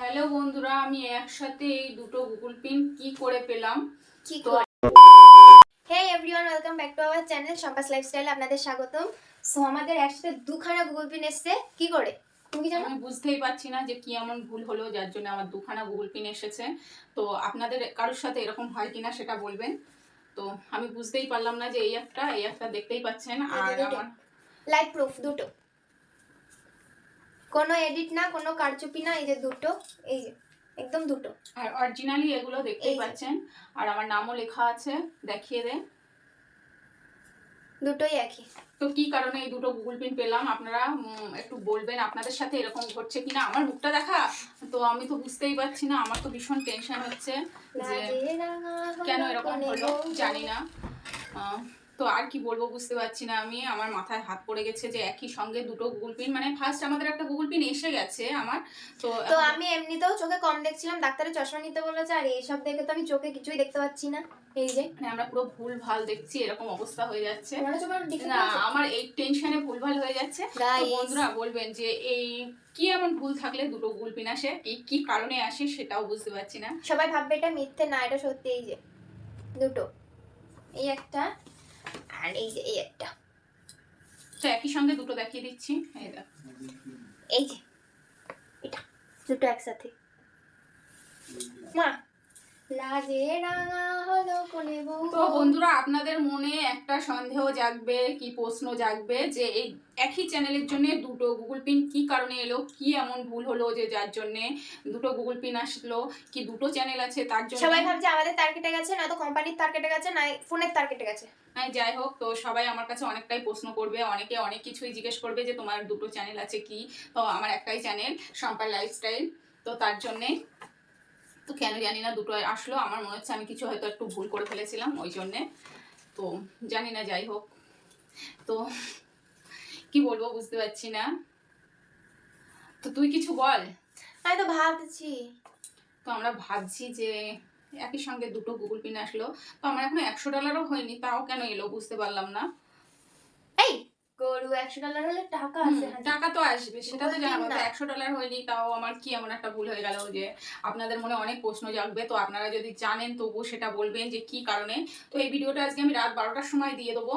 Hello বন্ধুরা আমি একসাথে এই দুটো গুগল পিন কি করে পেলাম? কি করে? Hey everyone welcome back to our channel Shampa's lifestyle আপনাদের স্বাগতম। সো আমাদের একসাথে দুখানা গুগল পিন এসছে কি করে? তুমি জানো? আমি বুঝতেই পারছি না যে কি এমন ভুল হলো যার জন্য আমার দুখানা গুগল পিন এসেছে। তো আপনাদের কারোর সাথে এরকম হয় কিনা সেটা বলবেন? তো আমি বুঝতেই পারলাম না যে এই একটা এই একটা দেখতেই পাচ্ছেন আর আমার লাইভ প্রুফ দুটো। কোনো এডিট না কোনো কারচুপি না এই যে দুটো এই যে একদম দুটো। আর অরিজিনালি এগুলো দেখতেই পাচ্ছেন। আর আমার নামও লেখা আছে দেখিয়ে দে। দুটোই একই। তো কি কারণে এই দুটো গুগল পিন পেলাম? আপনারা একটু বলবেন আপনাদের সাথে এরকম ঘটছে কিনা? আমার মুখটা দেখা? তো আমি তো বুঝতেই পারছি না আমার তো ভীষণ টেনশন হচ্ছে যে কেন এরকম হলো জানি না। তো আর কি বলব বুঝতে পারছি না আমি। আমার মাথায় হাত পড়ে গেছে যে একই সঙ্গে দুটো গুগল পিন মানে ফার্স্ট আমাদের একটা গুগল পিন এসে গেছে আমার। তো তো আমি এমনিতেও চোখে কম দেখছিলাম ডাক্তারের চশমা নিতে বলেছে আর এইসব দেখে তো আমি চোখে কিছুই দেখতে পাচ্ছি না। এই যে। মানে আমরা পুরো ভুল ভালো দেখছি এরকম অবস্থা হয়ে যাচ্ছে। না আমার এই টেনশনে ভুলভাল হয়ে যাচ্ছে। বন্ধুরা বলবেন যে এই কি এমন ভুল থাকলে দুটো গুগল পিন আসে? এই কি কারণে আসে সেটাও বুঝতে পারছি না। সবাই ভাববে এটা মিথ্যে না এটা সত্যি এই যে। দুটো। এই একটা। আর এই যে এই একটা। তো একই সঙ্গে দুটো দেখিয়ে দিচ্ছি। এই দেখ। এই যে এটা। দুটো একসাথে। মা লাজে রাঙা হলো কোনে তো বন্ধুরা আপনাদের মনে একটা সন্দেহ জাগবে কি প্রশ্ন জাগবে যে এই একই চ্যানেলের জন্য দুটো গুগল পিন কি কারণে এলো কি এমন ভুল হলো যে যার জন্য দুটো গুগল পিন আসলো কি দুটো চ্যানেল আছে তার জন্য? সবাই ভাবছে আমাদের তার কেটে গেছে না তো কোম্পানির তার কেটে গেছে না ফোনের তার কেটে গেছে। হ্যাঁ যাই হোক তো সবাই আমার কাছে অনেকটাই প্রশ্ন করবে অনেকে অনেক কিছুই জিজ্ঞেস করবে যে তোমার দুটো চ্যানেল আছে কি? তো আমার একটাই চ্যানেল সম্পার লাইফস্টাইল তো তার জন্যে তো কেন জানি না দুটো আসলো। আমার মনে হচ্ছে আমি কিছু হয়তো একটু ভুল করে ফেলেছিলাম ওই জন্যে। তো জানি না যাই হোক। তো কি বলব বুঝতে পারছি না। তো তুই কিছু বল। আমি তো ভাবছি। তো আমরা ভাবছি যে একই সঙ্গে দুটো গুগল পিন আসলো। তো আমার এখনও একশো ডলারও হয়নি তাও কেন এলো বুঝতে পারলাম না। একশো ডলার হলে টাকা আছে টাকা তো আসবে সেটা তো Google জানাব Pay তো না। একশো ডলার হয়নি তাও আমার কি এমন একটা ভুল হয়ে গেল যে আপনাদের মনে অনেক প্রশ্ন জাগবে তো আপনারা যদি জানেন তবুও সেটা বলবেন যে কি কারণে। তো এই ভিডিওটা আজকে আমি রাত বারোটার সময় দিয়ে দেবো।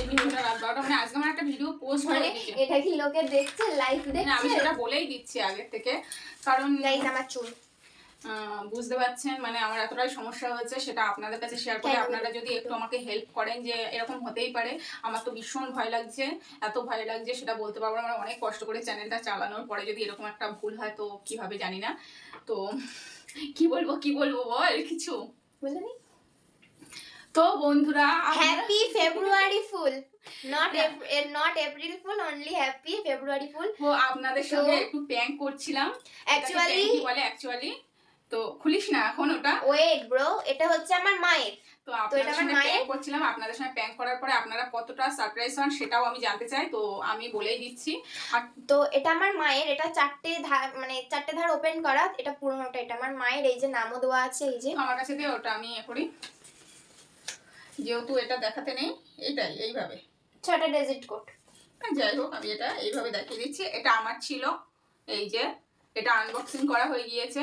এই ভিডিওটা রাত বারোটা মানে আজকে আমার একটা ভিডিও পোস্ট মানে এটা কি লোকে দেখছে লাইভ না আমি সেটা বলেই দিচ্ছি আগের থেকে কারণ গাইজ আমার চুল। বুঝতে পারছেন? মানে আমার এতটাই সমস্যা হয়েছে সেটা আপনাদের কাছে শেয়ার করে আপনারা যদি একটু আমাকে হেল্প করেন যে এরকম হতেই পারে। আমার তো ভীষণ ভয় লাগছে এত ভয় লাগছে সেটা বলতে পারব না। আমার অনেক কষ্ট করে চ্যানেলটা চালানোর পরে যদি এরকম একটা ভুল হয় তো কীভাবে জানি না। তো কি বলব কি বলব বল কিছু? তো বন্ধুরা হ্যাপি ফেব্রুয়ারি ফুল। নট না। Not April fool only happy February fool. তো আপনাদের সঙ্গে একটু প্র্যাঙ্ক করছিলাম। অ্যাকচুয়ালি বলে? অ্যাকচুয়ালি তো খুলিস না এখন ওটা। ওয়েট ব্রো এটা হচ্ছে আমার মায়ের। তো আপনাদের এটা সঙ্গে প্র্যাঙ্ক করছিলাম আপনাদের সঙ্গে প্র্যাঙ্ক করার পরে আপনারা কতটা সারপ্রাইজ হন সেটাও আমি জানতে চাই তো আমি বলেই দিচ্ছি। আর তো এটা আমার মায়ের এটা চারটে ধার মানে চারটে ধার ওপেন করা এটা পুরোনোটা এটা আমার মায়ের এই যে নামও দেওয়া আছে এই যে। আমার কাছে দিয়ে ওটা আমি এ করি। যেহেতু এটা দেখাতে নেই এইটাই এইভাবে। ছটা ডেজিট কোড যাই হোক আমি এটা এইভাবে দেখিয়ে দিচ্ছি। এটা আমার ছিল এই যে এটা আনবক্সিং করা হয়ে গিয়েছে।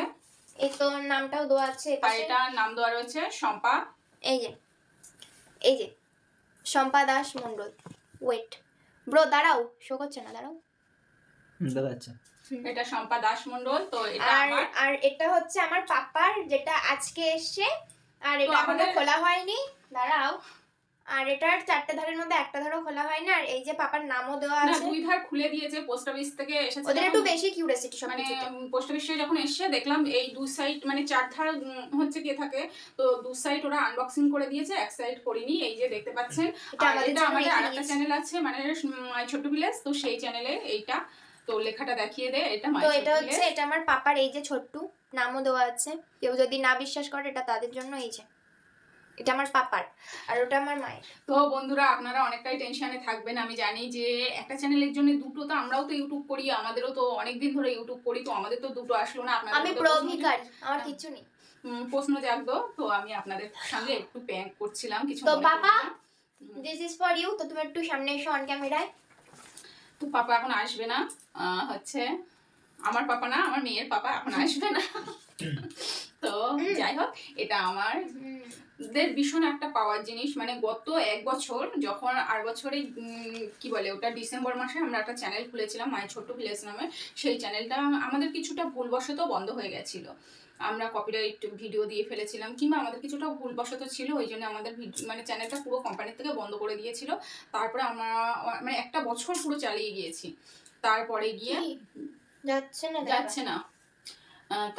এই তো নামটাও দেওয়া আছে আর এটা নাম দেওয়া রয়েছে শম্পা। এই যে এই যে শম্পা দাস মন্ডল ওয়েট ব্রো দাঁড়াও শো করছে না দাঁড়াও। এটা শম্পা দাস মন্ডল তো এটা আর আমার। আর এটা হচ্ছে আমার পাপার যেটা আজকে এসছে। আর এটা এখনও খোলা হয়নি। দাঁড়াও। আর এটার চারটে ধারের মধ্যে একটা ধারও খোলা হয়নি আর এই যে পাপার নামও দেওয়া আছে। দুই ধার খুলে দিয়েছে পোস্ট অফিস থেকে এসেছে ওদের একটু বেশি কিউরিয়াসিটি সব মানে পোস্ট অফিসে যখন এসে দেখলাম এই দু সাইড মানে চার ধার হচ্ছে কে থাকে তো দু সাইড ওরা আনবক্সিং করে দিয়েছে এক সাইড করিনি এই যে দেখতে পাচ্ছেন। এটা আমাদের আমাদের আরেকটা চ্যানেল আছে মানে ছোট্ট ভিলেজ তো সেই চ্যানেলে এইটা তো লেখাটা দেখিয়ে দে এটা তো এটা হচ্ছে এটা আমার পাপার এই যে ছোট্টু নামও দেওয়া আছে। কেউ যদি না বিশ্বাস করে এটা তাদের জন্য এই যে। এটা আমার পাপার আর ওটা আমার মায়ের। তো বন্ধুরা আপনারা অনেকটাই টেনশনে থাকবেন আমি জানি যে একটা চ্যানেলের জন্য দুটো তো আমরাও তো ইউটিউব করি আমাদেরও তো অনেকদিন ধরে ইউটিউব করি তো আমাদের তো দুটো আসলো না আপনাদের আমি তো প্রো প্রশ্ন- ভিখারি আমার কিচ্ছু নেই। প্রশ্ন জাগতো তো আমি আপনাদের সঙ্গে একটু প্র্যাঙ্ক করছিলাম কিছু তো পাপা। দিস ইজ ফর ইউ তো তুমি একটু সামনে এসো অন ক্যামেরায় তো পাপা এখন আসবে না আহ, হচ্ছে আমার পাপা না আমার মেয়ের পাপা এখন আসবে না। তো যাই হোক এটা আমার দের ভীষণ একটা পাওয়ার জিনিস। মানে গত এক বছর যখন আর বছরে কি বলে ওটা ডিসেম্বর মাসে আমরা একটা চ্যানেল খুলেছিলাম মায়ের ছোট্ট ভিলেজ নামে। সেই চ্যানেলটা আমাদের কিছুটা ভুলবশত বন্ধ হয়ে গেছিল। আমরা কপিরাইট ভিডিও দিয়ে ফেলেছিলাম কিংবা আমাদের কিছুটা ভুলবশত ছিল ওই জন্য আমাদের মানে চ্যানেলটা পুরো কোম্পানির থেকে বন্ধ করে দিয়েছিল। তারপরে আমরা মানে একটা বছর পুরো চালিয়ে গিয়েছি। তারপরে গিয়ে যাচ্ছে না। যাচ্ছে না।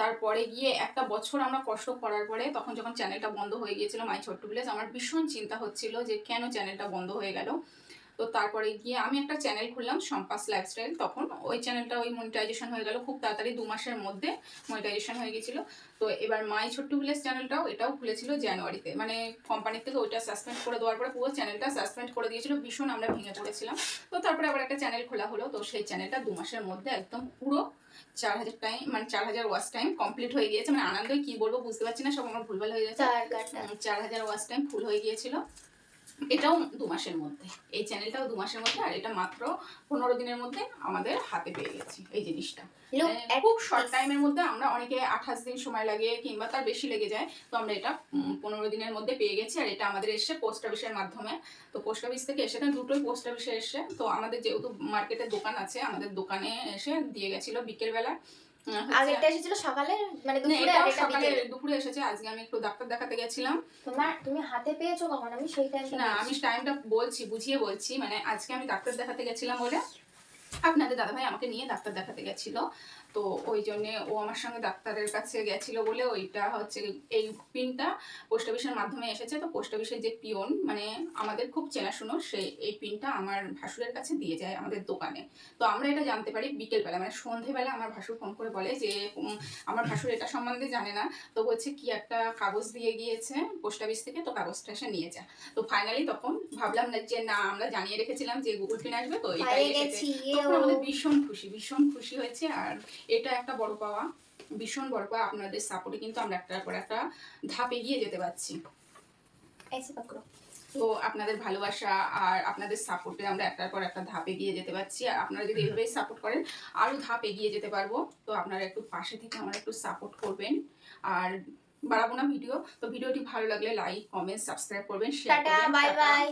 তারপরে গিয়ে একটা বছর আমরা কষ্ট করার পরে তখন যখন চ্যানেলটা বন্ধ হয়ে গিয়েছিল মাই ছোট্ট ভিলেজ আমার ভীষণ চিন্তা হচ্ছিল যে কেন চ্যানেলটা বন্ধ হয়ে গেল। তো তারপরে গিয়ে আমি একটা চ্যানেল খুললাম সম্পাস লাইফস্টাইল তখন ওই চ্যানেলটা ওই মনিটাইজেশন হয়ে গেল খুব তাড়াতাড়ি, দু মাসের মধ্যে মনিটাইজেশন হয়ে গেছিল তো এবার মাই ছোট্ট ভিলেজ চ্যানেলটাও এটাও খুলেছিল জানুয়ারিতে মানে কোম্পানি থেকে ওইটা সাসপেন্ড করে দেওয়ার পরে পুরো চ্যানেলটা সাসপেন্ড করে দিয়েছিল, ভীষণ আমরা ভেঙে পড়েছিলাম। তো তারপরে আবার একটা চ্যানেল খোলা হলো, তো সেই চ্যানেলটা দু মাসের মধ্যে একদম পুরো চার হাজার টাইম মানে চার হাজার ওয়াচ টাইম কমপ্লিট হয়ে গিয়েছে। মানে আনন্দে কি বলব বুঝতে পারছি না সব আমার ভুলভাল হয়ে গেছে চার হাজার ওয়াশ টাইম ফুল হয়ে গিয়েছিল। এটাও দু মাসের মধ্যে। এই চ্যানেলটাও দু মাসের মধ্যে আর এটা মাত্র পনেরো দিনের মধ্যে আমাদের হাতে পেয়ে গেছি এই জিনিসটা। মানে খুব শর্ট টাইমের মধ্যে আমরা অনেকে আঠাশ দিন সময় লাগে কিংবা তার বেশি লেগে যায় তো আমরা এটা পনেরো দিনের মধ্যে পেয়ে গেছি আর এটা আমাদের এসে পোস্ট অফিসের মাধ্যমে। তো পোস্ট অফিস থেকে এসে না দুটোই পোস্ট অফিসে এসে তো আমাদের যেহেতু মার্কেটে দোকান আছে আমাদের দোকানে এসে দিয়ে গেছিল বিকেলবেলা। আগেরটা এসেছিল সকালে মানে দুপুরে সকালে দুপুরে এসেছে আজকে আমি একটু ডাক্তার দেখাতে গেছিলাম। তোমার তুমি হাতে পেয়েছ কখন? আমি সেই টাইম না আমি টাইমটা বলছি বুঝিয়ে বলছি মানে আজকে আমি ডাক্তার দেখাতে গেছিলাম বলে আপনাদের দাদাভাই আমাকে নিয়ে ডাক্তার দেখাতে গেছিল। তো ওই জন্যে ও আমার সঙ্গে ডাক্তারের কাছে গেছিল বলে ওইটা হচ্ছে এই পিনটা পোস্ট অফিসের মাধ্যমে এসেছে। তো পোস্ট অফিসের যে পিয়ন মানে আমাদের খুব চেনাশুনো সে এই পিনটা আমার ভাসুরের কাছে দিয়ে যায় আমাদের দোকানে। তো আমরা এটা জানতে পারি বিকেলবেলা মানে সন্ধেবেলা আমার ভাসুর ফোন করে বলে যে আমার ভাসুর এটা সম্বন্ধে জানে না। তো বলছে কি একটা কাগজ দিয়ে গিয়েছে পোস্ট অফিস থেকে তো কাগজটা এসে নিয়ে যা। তো ফাইনালি তখন ভাবলাম না যে না আমরা জানিয়ে রেখেছিলাম যে গুগল পিন আসবে তো এটাই এসেছে। ইয়ে তখন আমাদের ভীষণ খুশি ভীষণ খুশি হয়েছে। আর এটা একটা বড় পাওয়া ভীষণ বড় পাওয়া আপনাদের সাপোর্টে কিন্তু আমরা পর একটা ধাপ এগিয়ে যেতে পারছি। তো আপনাদের ভালোবাসা আর আপনাদের সাপোর্টে আমরা একটার পর একটা ধাপ এগিয়ে যেতে পারছি। আর আপনারা যদি এইভাবেই সাপোর্ট করেন আরও ধাপ এগিয়ে যেতে পারব। তো আপনারা একটু পাশে থেকে আমরা একটু সাপোর্ট করবেন। আর বাড়াবো না ভিডিও। তো ভিডিওটি ভালো লাগলে লাইক কমেন্ট সাবস্ক্রাইব করবেন শেয়ার বাই বাই